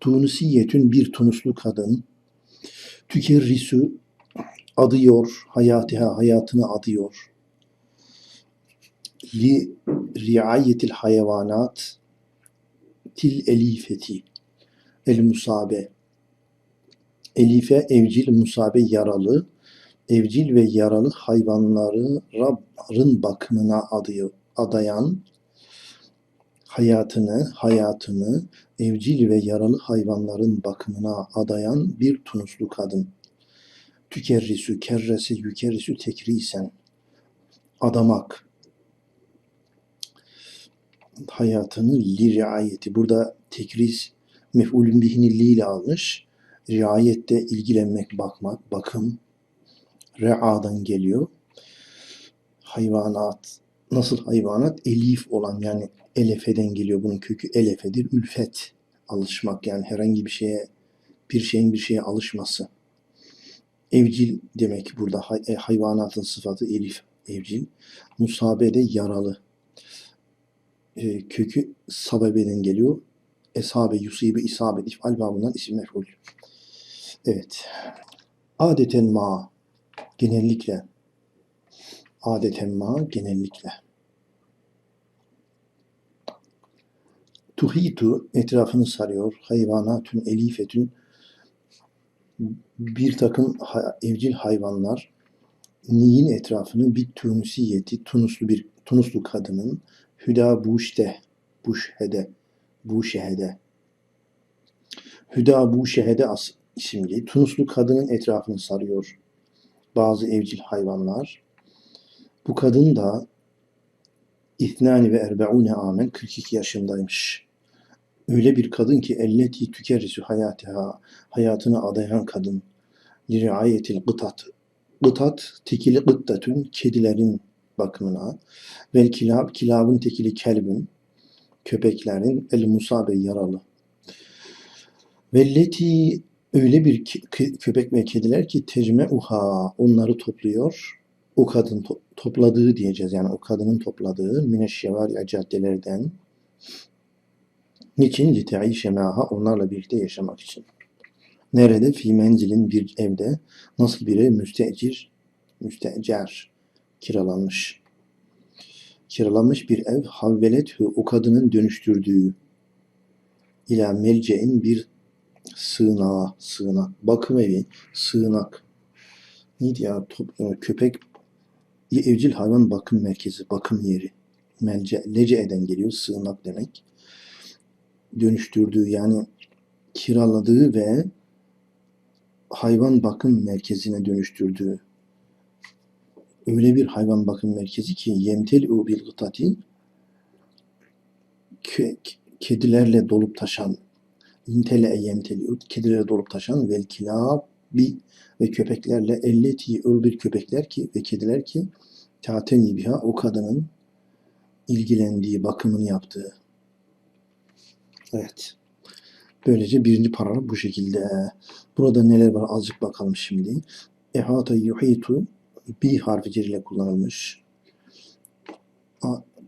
Tunusiyetün bir Tunuslu kadın. Tükerrisu adıyor, hayatiha hayatını adıyor. Li riayetil hayvanat til elifeti el musabe Elife evcil musabe yaralı evcil ve yaralı hayvanları Rabb'ın bakımına adıyor, adayan hayatını, hayatını evcil ve yaralı hayvanların bakımına adayan bir Tunuslu kadın. Tükerrisü, kerresi, yükerrisü tekrisen. Adamak. Hayatını li riayeti. Burada tekris mef'ulün bihini li ile almış. Riayette ilgilenmek, bakmak, bakım. Re'adan geliyor. Hayvanat. Nasıl hayvanat? Elif olan yani elefeden geliyor. Bunun kökü elefedir. Ülfet. Alışmak yani herhangi bir şeye bir şeyin bir şeye alışması. Evcil demek burada. E, hayvanatın sıfatı elif. Evcil. Musabede yaralı. E, kökü sabebeden geliyor. Esabe, yusibe, isabet, ifal babından isim mef'ul. Evet. Adeten ma. Genellikle. Adeten ma. Genellikle. Tuhitu etrafını sarıyor. Hayvanatün elifetün bir takım evcil hayvanlar Ni'nin etrafını bir Tunusiyeti, Tunuslu bir Tunuslu kadının Hüda Buşte, Buşhede, Buşehede. Hüda Buşehede isimli Tunuslu kadının etrafını sarıyor bazı evcil hayvanlar. Bu kadın da İthnani ve erbeune amen 42 yaşındaymış. Öyle bir kadın ki elleti tükerrisü hayatiha hayatını adayan kadın. Li riayetil gıtat. Gıtat tekili gıttatün kedilerin bakımına. Vel kilab kilabın tekili kelbün köpeklerin el musabe yaralı. Velleti öyle bir köpek ve kediler ki tecmeuha onları topluyor. O kadın to- topladığı diyeceğiz. Yani o kadının topladığı Mineşşevarya caddelerden niçin lite'işe maha onlarla birlikte yaşamak için. Nerede? Fi mencilin bir evde nasıl biri müstecir, müstecer kiralanmış. Kiralanmış bir ev havvelet o kadının dönüştürdüğü ila merce'in bir sığınağa, sığınak, bakım evi, sığınak. Neydi ya? Top, e, köpek evcil hayvan bakım merkezi, bakım yeri. Melce, lece'den geliyor. Sığınak demek dönüştürdüğü yani kiraladığı ve hayvan bakım merkezine dönüştürdüğü öyle bir hayvan bakım merkezi ki yemteli'u bil gıtati ke- kedilerle dolup taşan intele yemteli'u kedilerle dolup taşan vel kilabi ve köpeklerle elleti bir köpekler ki ve kediler ki tateni biha o kadının ilgilendiği, bakımını yaptığı Evet. Böylece birinci paragraf bu şekilde. Burada neler var azıcık bakalım şimdi. Ehata yuhitu bi harfi ceriyle kullanılmış.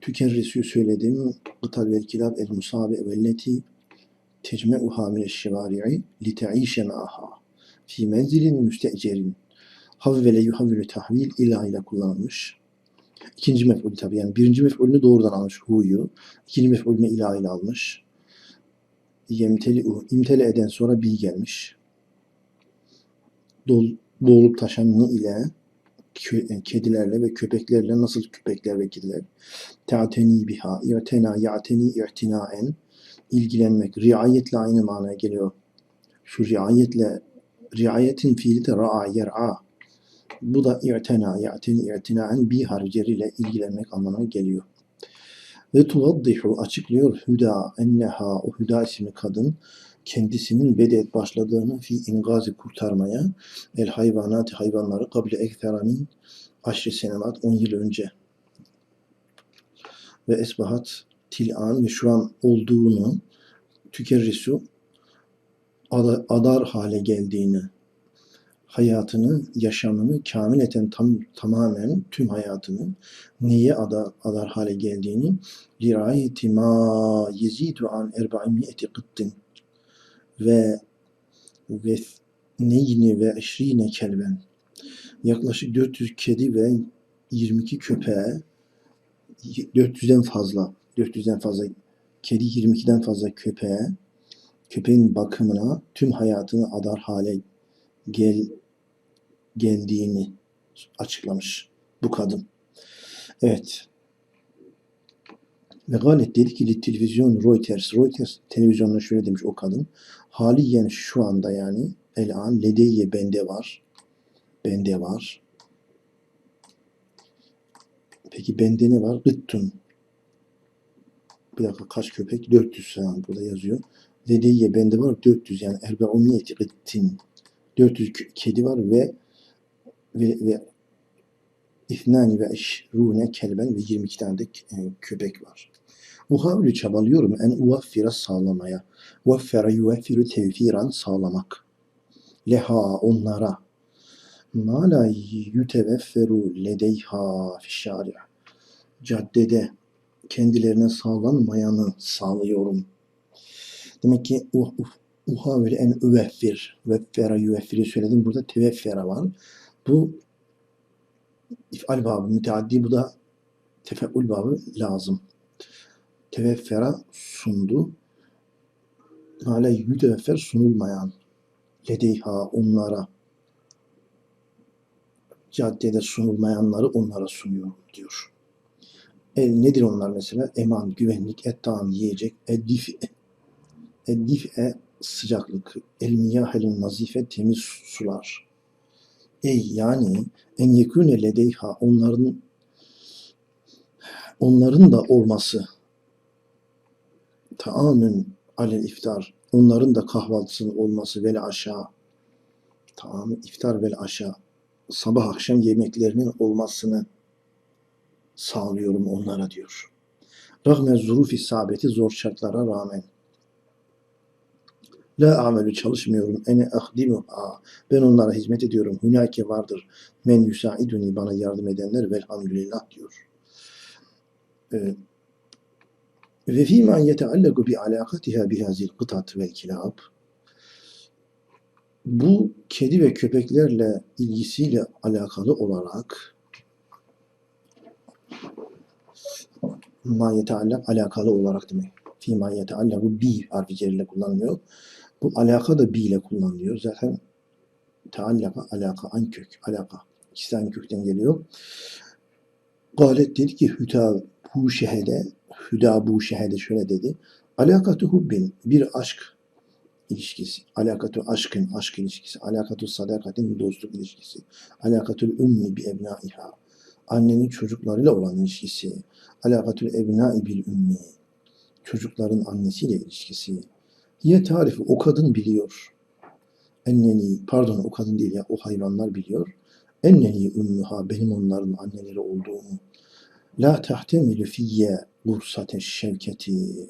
Tükerrisü söyledim. Gıtal vel kilab el musabe velleti tecme'uha min şevari'i li te'işe ma'aha fi menzilin müstecerin. Havvele yuhavvilu tahvil ila ile kullanılmış. İkinci mef'ul tabi yani birinci mef'ulünü doğrudan almış hu'yu. İkinci mef'ulünü ila ile almış yemteli'u imtele eden sonra bi gelmiş. Dol, boğulup taşan ni ile kedilerle ve köpeklerle nasıl köpekler ve kediler ta'teni biha i'tena ya'teni i'tinaen ilgilenmek riayetle aynı manaya geliyor. Şu riayetle riayetin fiili de ra'a yer'a bu da i'tena ya'teni i'tinaen bi harceriyle ilgilenmek anlamına geliyor. Ve tuvaddihu açıklıyor Hüda enneha o Hüda isimli kadın kendisinin bedet başladığını fi ingazi kurtarmaya el hayvanat hayvanları kabile ekferamin aşri senevat 10 yıl önce ve esbahat til'an ve şu an olduğunu tükerrisu adar hale geldiğini hayatını, yaşamını kamileten tam, tamamen tüm hayatını neye ada, adar hale geldiğini lirayeti ma yezidu an erba'imiyeti kıttin ve ve neyni ve eşrine kelben yaklaşık 400 kedi ve 22 köpeğe 400'den fazla 400'den fazla kedi 22'den fazla köpeğe köpeğin bakımına tüm hayatını adar hale gel geldiğini açıklamış bu kadın. Evet. Ve galet dedi ki televizyon Reuters. Reuters televizyonda şöyle demiş o kadın. Haliyen şu anda yani el an ledeyye bende var. Bende var. Peki bende ne var? Gıttun. Bir dakika kaç köpek? 400 falan burada yazıyor. Ledeyye bende var 400 yani erbe umniyeti gıttin. 400 kö- kedi var ve ve, ve İthnani ve eşrune kelben ve 22 tane de e, köpek var. Uhavlü çabalıyorum en uvaffira sağlamaya. Uvaffira yuveffiru tevfiran sağlamak. Leha onlara. Ma la yutevefferu ledeyha fişşari. Caddede kendilerine sağlanmayanı sağlıyorum. Demek ki uh, uh, uhavlü en üveffir. Veffera yuveffiri söyledim. Burada teveffera var. Bu İf'al babı müteaddi bu da tefeul babı lazım. Teveffera sundu. Hala yüteveffer sunulmayan. Ledeyha onlara. Caddede sunulmayanları onlara sunuyorum diyor. E, nedir onlar mesela? Eman, güvenlik, ettam, yiyecek, eddife, eddife sıcaklık, el miyahelin nazife, temiz sular. Ey yani en yekûne ledeyha onların onların da olması taamün alel iftar onların da kahvaltısının olması vel aşağı taamü iftar vel aşağı sabah akşam yemeklerinin olmasını sağlıyorum onlara diyor. Rahme zuruf isabeti zor şartlara rağmen. La amelü çalışmıyorum. Ene ahdimuha. Ben onlara hizmet ediyorum. Hünake vardır. Men yusaiduni bana yardım edenler velhamdülillah diyor. Ee, ve fîmâ yeteallegu bi alâkatiha bihazil kıtat vel kilab. Bu kedi ve köpeklerle ilgisiyle alakalı olarak ma alakalı olarak demek. Fîmâ yeteallaku bi harfi cerille kullanılıyor. Bu alaka da bi ile kullanılıyor. Zaten teallaka, alaka, an kök, alaka. İkisi aynı kökten geliyor. Galet dedi ki hüta bu şehede, hüda bu şehede şöyle dedi. Alakatu hubbin, bir aşk ilişkisi. Alakatu aşkın, aşk ilişkisi. Alakatu sadakatin, dostluk ilişkisi. Alakatul ümmi bi ebnaiha. Annenin çocuklarıyla olan ilişkisi. Alakatul ebnai bil ümmi. Çocukların annesiyle ilişkisi. Hiye tarifi o kadın biliyor. Enneni, pardon o kadın değil ya o hayvanlar biliyor. Enneni ümmüha benim onların anneleri olduğumu. La tehtemilü fiyye gursate şevketi.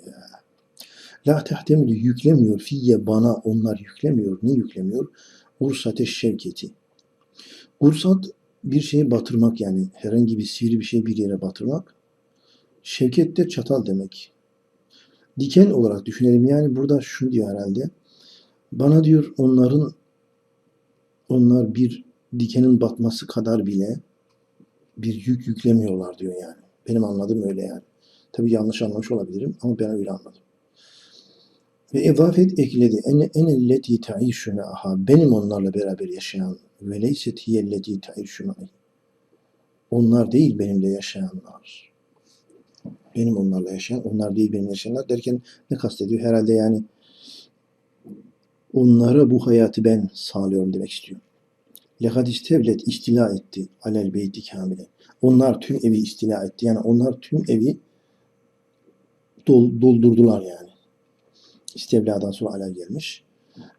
La tehtemilü yüklemiyor fiyye bana onlar yüklemiyor. Ne yüklemiyor? Gursate şevketi. Gursat bir şeyi batırmak yani herhangi bir sivri bir şey bir yere batırmak. Şevket de çatal demek diken olarak düşünelim. Yani burada şunu diyor herhalde. Bana diyor onların onlar bir dikenin batması kadar bile bir yük yüklemiyorlar diyor yani. Benim anladığım öyle yani. Tabi yanlış anlamış olabilirim ama ben öyle anladım. Ve edafet ekledi. En enelleti ta'işu aha. Benim onlarla beraber yaşayan ve leyset hiyelleti ta'işu Onlar değil benimle yaşayanlar benim onlarla yaşayan, onlar değil benim yaşayanlar derken ne kastediyor? Herhalde yani onlara bu hayatı ben sağlıyorum demek istiyor. Lekad istevlet istila etti alel beyti kamile. Onlar tüm evi istila etti. Yani onlar tüm evi dol, doldurdular yani. İstevladan sonra alel gelmiş.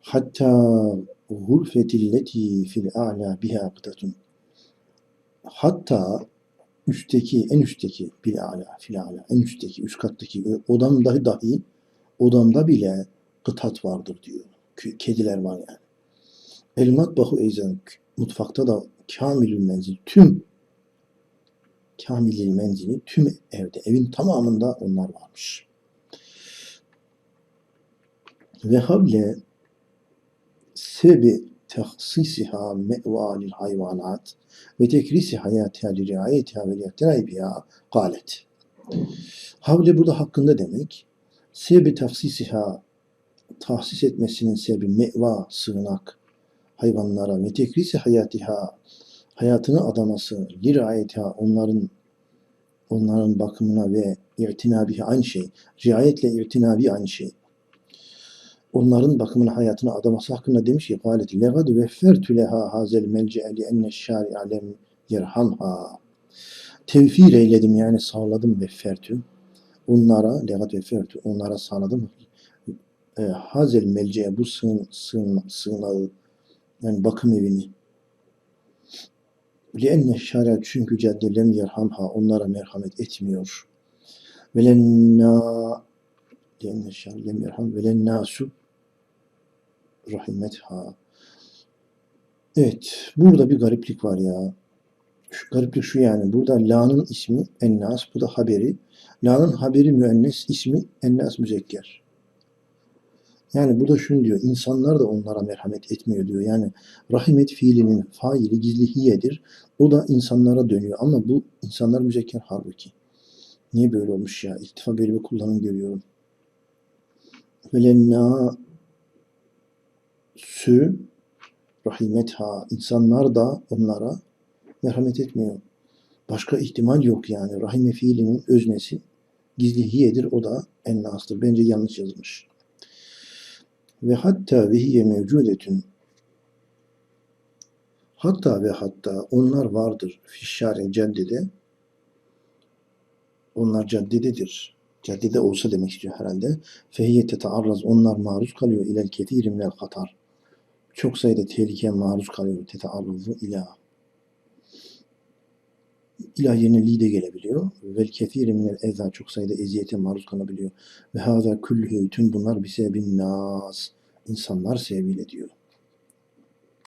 Hatta hurfetilleti fil a'la biha kıtatun. Hatta üstteki, en üstteki bil ala, fil ala, en üstteki, üst kattaki odamda dahi odamda bile kıtat vardır diyor. Kediler var yani. El matbahu eyzen mutfakta da kamilül menzil tüm kamilil menzili tüm evde evin tamamında onlar varmış. Ve hable sebebi tehsisiha me'va lil hayvanat ve tekrisi hayatiha li riayetiha ve lihterai biha galet. Havle burada hakkında demek. Sebebi tehsisiha tahsis etmesinin sebebi meva, sığınak hayvanlara ve tekrisi hayatiha hayatını adaması, li riayetiha onların onların bakımına ve irtinabihi aynı şey. Riayetle irtinabi aynı şey. Onların bakımına hayatına adaması hakkında demiş ki legad veffertu leha hazel melce'e li enne şari'a lem yerhamha. Tevfir eyledim yani sağladım veffertu. Onlara legad veffertu onlara sağladım. E, hazel melce'e bu sığın, sığın, sığınağı yani bakım evini. Enne şari'a çünkü cadde lem yerhamha onlara merhamet etmiyor. Velenna lienne şari'a lem yerham velennasu rahimetha. Evet, burada bir gariplik var ya. Şu gariplik şu yani. Burada la'nın ismi ennas, bu da haberi. La'nın haberi müennes, ismi ennas müzekker. Yani bu da şunu diyor. insanlar da onlara merhamet etmiyor diyor. Yani rahimet fiilinin faili gizli hiyedir. O da insanlara dönüyor. Ama bu insanlar müzekker halbuki. Niye böyle olmuş ya? İlk defa böyle bir kullanım görüyorum. Velenna sü rahimetha insanlar da onlara merhamet etmiyor. Başka ihtimal yok yani. Rahime fiilinin öznesi gizli hiyedir. O da ennastır. Bence yanlış yazılmış. Ve hatta ve hiye mevcudetün hatta ve hatta onlar vardır fişşare caddede onlar caddededir. Caddede olsa demek istiyor herhalde. Fehiyye tetearraz onlar maruz kalıyor ilel kefiri minel hatar çok sayıda tehlikeye maruz kalıyor. Tetearruzu ila. İlah yerine li de gelebiliyor. Vel kefiri minel eza çok sayıda eziyete maruz kalabiliyor. Ve hâzâ küllühü tüm bunlar bir sebebin nas. insanlar sebebiyle diyor.